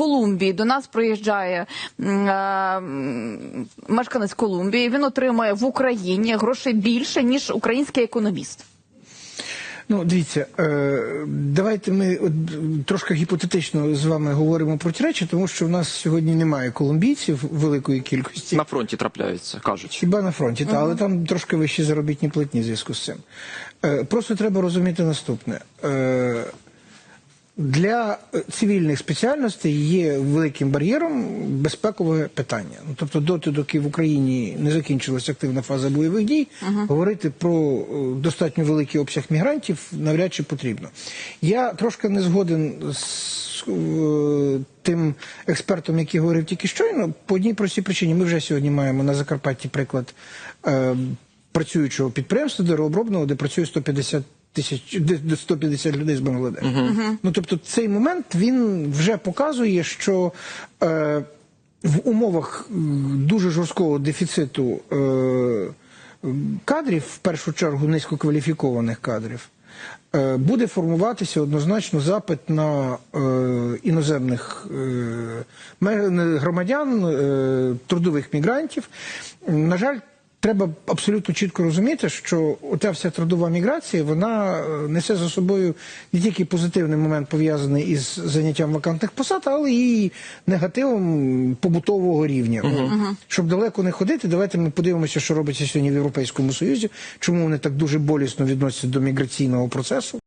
Колумбії. До нас приїжджає е, мешканець Колумбії. Він отримує в Україні грошей більше ніж український економіст. Ну, дивіться, е, давайте ми трошки гіпотетично з вами говоримо про ті речі, тому що в нас сьогодні немає колумбійців великої кількості. На фронті трапляються, кажуть. Хіба на фронті, та, але там трошки вищі заробітні платні в зв'язку з цим. Е, просто треба розуміти наступне. Для цивільних спеціальностей є великим бар'єром безпекове питання. Ну, тобто, доти, доки в Україні не закінчилася активна фаза бойових дій, говорити про е, достатньо великий обсяг мігрантів навряд чи потрібно. Я трошки не згоден з е, тим експертом, який говорив тільки щойно, по одній простій причині. Ми вже сьогодні маємо на Закарпатті приклад е, працюючого підприємства деревообробного, де працює 150 тисяч де 150 людей з Бангладешу. Ну тобто, цей момент він вже показує, що е, в умовах дуже жорсткого дефіциту е, кадрів, в першу чергу низькокваліфікованих кадрів, е, буде формуватися однозначно запит на е, іноземних е, громадян, е, трудових мігрантів. На жаль, треба абсолютно чітко розуміти, що оця вся трудова міграція вона е, несе за собою не тільки позитивний момент пов'язаний із заняттям вакантних посад, але і негативом побутового рівня. Щоб далеко не ходити, давайте ми подивимося, що робиться сьогодні в Європейському Союзі, чому вони так дуже болісно відносяться до міграційного процесу.